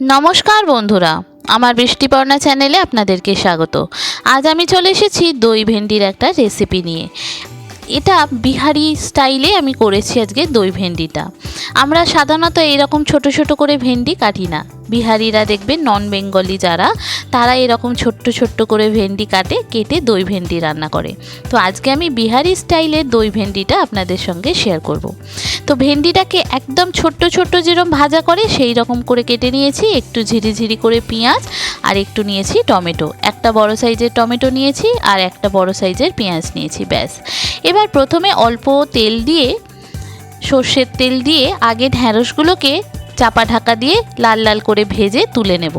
নমস্কার বন্ধুরা, আমার বৃষ্টিপর্ণা চ্যানেলে আপনাদেরকে স্বাগত। আজ আমি চলে এসেছি দই ভেন্ডির একটা রেসিপি নিয়ে। এটা বিহারি স্টাইলে আমি করেছি আজকে দই ভেন্ডিটা। আমরা সাধারণত এরকম ছোট ছোট করে ভেন্ডি কাটি না। বিহারিরা দেখবেন নন বেঙ্গলি যারা, তারা এরকম ছোট্ট ছোট্ট করে ভেন্ডি কাটে, কেটে দই ভেন্ডি রান্না করে। তো আজকে আমি বিহারি স্টাইলে দই ভেন্ডিটা আপনাদের সঙ্গে শেয়ার করব। তো ভেন্ডিটাকে একদম ছোট্ট ছোট্ট যেরকম ভাজা করে, সেই রকম করে কেটে নিয়েছি। একটু ঝিরিঝিরি করে পেঁয়াজ, আর একটু নিয়েছি টমেটো। একটা বড় সাইজের টমেটো নিয়েছি, আর একটা বড় সাইজের পেঁয়াজ নিয়েছি, ব্যাস। এবার প্রথমে অল্প তেল দিয়ে, সর্ষের তেল দিয়ে আগে ঢ্যাঁড়সগুলোকে চাপা ঢাকা দিয়ে লাল লাল করে ভেজে তুলে নেব।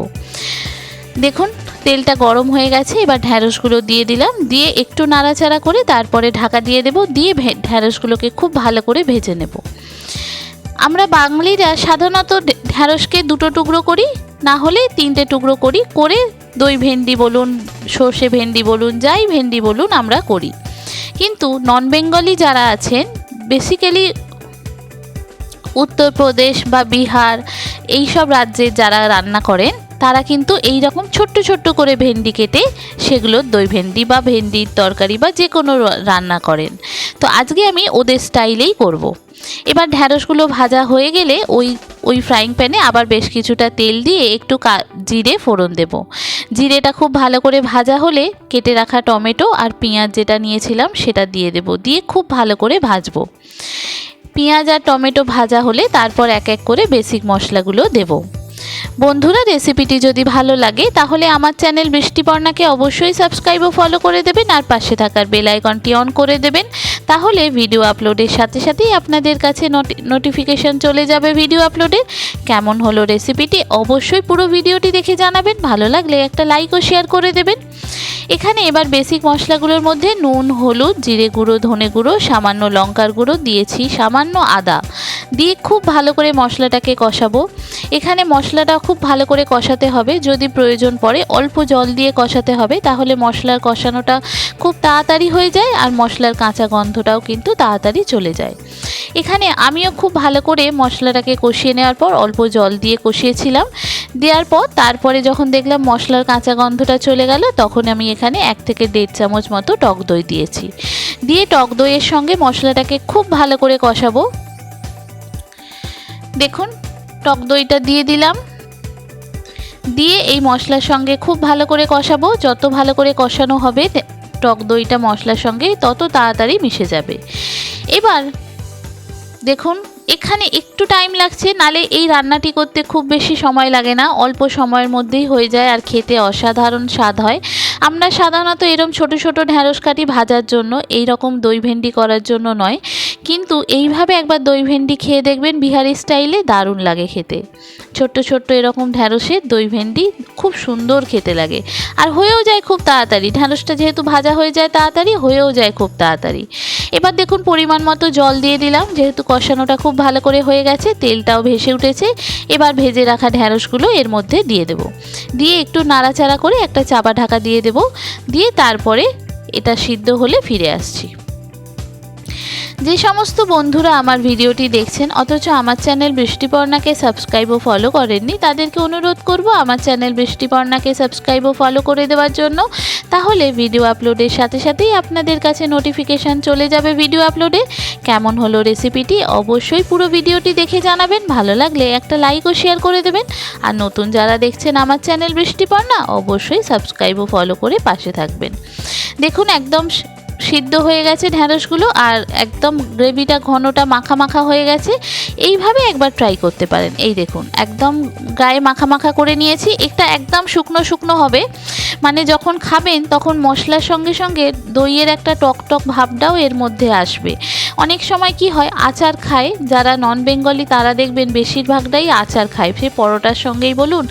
দেখুন, তেলটা গরম হয়ে গেছে, এবার ঢ্যাঁড়সগুলো দিয়ে দিলাম। দিয়ে একটু নাড়াচাড়া করে তারপরে ঢাকা দিয়ে দেব, দিয়ে ঢ্যাঁড়সগুলোকে খুব ভালো করে ভেজে নেব। আমরা বাঙালিরা সাধারণত ঢ্যাঁড়সকে দুটো টুকরো করি, না হলে তিনটে টুকরো করি, করে দই ভেন্ডি বলুন, সর্ষে ভেন্ডি বলুন, যাই ভেন্ডি বলুন আমরা করি। কিন্তু নন বেঙ্গলি যারা আছেন বেসিক্যালি উত্তরপ্রদেশ বা বিহার এই সব রাজ্যে যারা রান্না করেন তারা কিন্তু এই রকম ছোট্ট ছোট্ট করে ভেন্ডি কেটে সেগুলো দই ভেন্ডি বা ভেন্ডির তরকারি বা যে কোনো রান্না করেন। তো আজকে আমি ওদের স্টাইলেই করব। এবার ঢ্যাঁড়সগুলো ভাজা হয়ে গেলে ওই ওই ফ্রাইং প্যানে আবার বেশ কিছুটা তেল দিয়ে একটু জিরে ফোড়ন দেব। জিরেটা খুব ভালো করে ভাজা হলে কেটে রাখা টমেটো আর পেঁয়াজ যেটা নিয়েছিলাম সেটা দিয়ে দেব। দিয়ে খুব ভালো করে ভাজবো। পেঁয়াজ আর টমেটো ভাজা হলে তারপর এক এক করে বেসিক মশলাগুলো দেব। বন্ধুরা রেসিপিটি যদি ভালো লাগে, তাহলে আমার চ্যানেল বৃষ্টিপর্ণাকে অবশ্যই সাবস্ক্রাইব ও ফলো করে দেবেন আর পাশে থাকার বেল আইকনটি অন করে দেবেন। তাহলে ভিডিও আপলোডের সাথে সাথেই আপনাদের কাছে নোটিফিকেশন চলে যাবে ভিডিও আপলোডের কেমন হলো রেসিপিটি অবশ্যই পুরো ভিডিওটি দেখে জানাবেন। ভালো লাগলে একটা লাইক ও শেয়ার করে দেবেন। এখানে এবার বেসিক মশলাগুলোর মধ্যে নুন, হলুদ, জিরে গুঁড়ো, ধনে গুঁড়ো, সামান্য লঙ্কার গুঁড়ো দিয়েছি, সামান্য আদা। দিয়ে খুব ভালো করে মশলাটাকে কষাবো। এখানে মশলাটা খুব ভালো করে কষাতে হবে। যদি প্রয়োজন পড়ে অল্প জল দিয়ে কষাতে হবে, তাহলে মশলার কষানোটা খুব তাড়াতাড়ি হয়ে যায় আর মশলার কাঁচা গন্ধটাও কিন্তু তাড়াতাড়ি চলে যায়। এখানে আমিও খুব ভালো করে মশলাটাকে কষিয়ে নেওয়ার পর অল্প জল দিয়ে কষিয়েছিলাম। দেওয়ার পর তারপরে যখন দেখলাম মশলার কাঁচা গন্ধটা চলে গেল, তখন আমি এখানে এক থেকে দেড় চামচ মতো টক দই দিয়েছি। দিয়ে টক দইয়ের সঙ্গে মশলাটাকে খুব ভালো করে কষাবো। দেখুন, টক দইটা দিয়ে দিলাম। দিয়ে এই মশলার সঙ্গে খুব ভালো করে কষাবো। যত ভালো করে কষানো হবে টক দইটা মশলার সঙ্গে তত তাড়াতাড়ি মিশে যাবে। এবার দেখুন, এখানে একটু টাইম লাগছে, নালে এই রান্নাটি করতে খুব বেশি সময় লাগে না। অল্প সময়ের মধ্যেই হয়ে যায় আর খেতে অসাধারণ স্বাদ হয়। আমরা সাধারণত এরম ছোট ছোট ঢ্যাঁড়স কাটি ভাজার জন্য এই রকম দই ভেন্ডি করার জন্য নয়। কিন্তু এইভাবে একবার দই ভেন্ডি খেয়ে দেখবেন বিহারি স্টাইলে দারুণ লাগে খেতে। ছোট্ট ছোট্ট এরকম ঢ্যাঁড়সের দই ভেন্ডি খুব সুন্দর খেতে লাগে। আর হয়েও যায় খুব তাড়াতাড়ি। ঢ্যাঁড়সটা যেহেতু ভাজা হয়ে যায় তাড়াতাড়ি, হয়েও যায় খুব তাড়াতাড়ি। এবার দেখুন পরিমাণ মতো জল দিয়ে দিলাম। যেহেতু কষানোটা খুব ভালো করে হয়ে গেছে, তেলটাও ভেসে উঠেছে। এবার ভেজে রাখা ঢ্যাঁড়সগুলো এর মধ্যে দিয়ে দেব। দিয়ে একটু নাড়াচাড়া করে একটা চাপা ঢাকা দিয়ে দেব। দিয়ে তারপরে এটা সিদ্ধ হলে ফিরে আসছি। যে সমস্ত বন্ধুরা আমার ভিডিওটি দেখছেন, অথচ আমার চ্যানেল বৃষ্টিপর্ণাকে সাবস্ক্রাইব ও ফলো করেননি, তাদেরকে অনুরোধ করব আমার চ্যানেল বৃষ্টিপর্ণাকে সাবস্ক্রাইব ও ফলো করে দেওয়ার জন্য। তাহলে ভিডিও আপলোডের সাথে সাথেই আপনাদের কাছে নোটিফিকেশান চলে যাবে ভিডিও আপলোডে কেমন হলো রেসিপিটি অবশ্যই পুরো ভিডিওটি দেখে জানাবেন, ভালো লাগলে একটা লাইক ও শেয়ার করে দেবেন। আর নতুন যারা দেখছেন আমার চ্যানেল বৃষ্টিপর্ণা, অবশ্যই সাবস্ক্রাইব ও ফলো করে পাশে থাকবেন। দেখুন একদম সিদ্ধ হয়ে গেছে ঢ্যাঁড়সগুলো আর একদম গ্রেভিটা ঘনটা মাখা মাখা হয়ে গেছে। এইভাবে একবার ট্রাই করতে পারেন। এই দেখুন, একদম গায়ে মাখা মাখা করে নিয়েছি। একটা একদম শুকনো শুকনো হবে। মানে যখন খাবেন তখন মশলার সঙ্গে সঙ্গে দইয়ের একটা টক টক ভাবটাও এর মধ্যে আসবে। অনেক সময় কি হয়, আচার খায়, যারা নন বেঙ্গলি তারা দেখবেন বেশিরভাগটাই আচার খায়। সে পরোটার সঙ্গেই বলুন,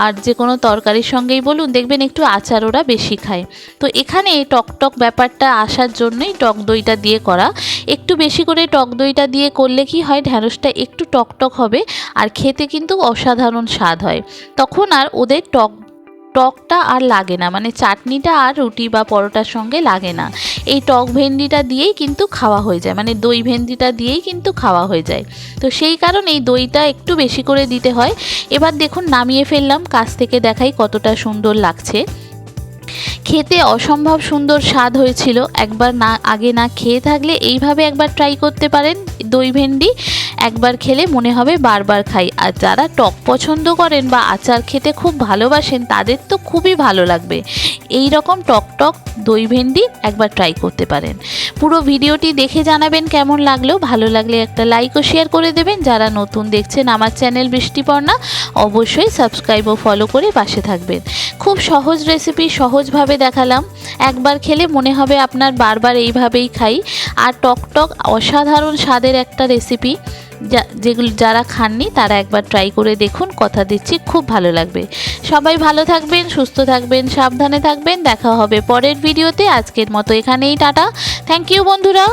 আর যে কোনো তরকারির সঙ্গেই বলুন, দেখবেন একটু আচার ওরা বেশি খায়। তো এখানে টক টক ব্যাপারটা আসার জন্যই টক দইটা দিয়ে করা। একটু বেশি করে টক দইটা দিয়ে করলে কি হয়, ঢ্যাঁড়সটা একটু টক টক হবে, আর খেতে কিন্তু অসাধারণ স্বাদ হয়। তখন আর ওদের টক টকটা আর লাগে না মানে চাটনিটা আর রুটি বা পরোটার সঙ্গে লাগে না। এই টক ভেন্ডিটা দিয়েই কিন্তু খাওয়া হয়ে যায় মানে দই ভেন্ডিটা দিয়েই কিন্তু খাওয়া হয়ে যায়। তো সেই কারণে এই দইটা একটু বেশি করে দিতে হয়। এবার দেখুন নামিয়ে ফেললাম, কাছ থেকে দেখাই কতটা সুন্দর লাগছে। খেতে অসম্ভব সুন্দর স্বাদ হয়েছিল, একবার না, আগে না খেয়ে থাকলে এইভাবে একবার ট্রাই করতে পারেন দই ভেন্ডি। একবার খেলে মনে হবে বারবার খাই। আর যারা টক পছন্দ করেন বা আচার খেতে খুব ভালোবাসেন, তাদের তো খুবই ভালো লাগবে। এই রকম টক টক দই ভেন্ডি একবার ট্রাই করতে পারেন। পুরো ভিডিওটি দেখে জানাবেন কেমন লাগল, ভালো লাগলে একটা লাইক ও শেয়ার করে দেবেন। যারা নতুন দেখছেন আমার চ্যানেল বৃষ্টিপর্ণা, অবশ্যই সাবস্ক্রাইব ও ফলো করে পাশে থাকবেন। খুব সহজ রেসিপি সহজভাবে দেখালাম। একবার খেলে মনে হবে আপনার বারবার এইভাবেই খাই। আর টক টক অসাধারণ স্বাদের একটা রেসিপি যেগুলো যারা খাননি তারা একবার ট্রাই করে দেখুন, কথা দিচ্ছি, খুব ভালো লাগবে। সবাই ভালো থাকবেন, সুস্থ থাকবেন, সাবধানে থাকবেন, দেখা হবে পরের ভিডিওতে। আজকের মতো এখানেই, টাটা। থ্যাংক ইউ বন্ধুরা।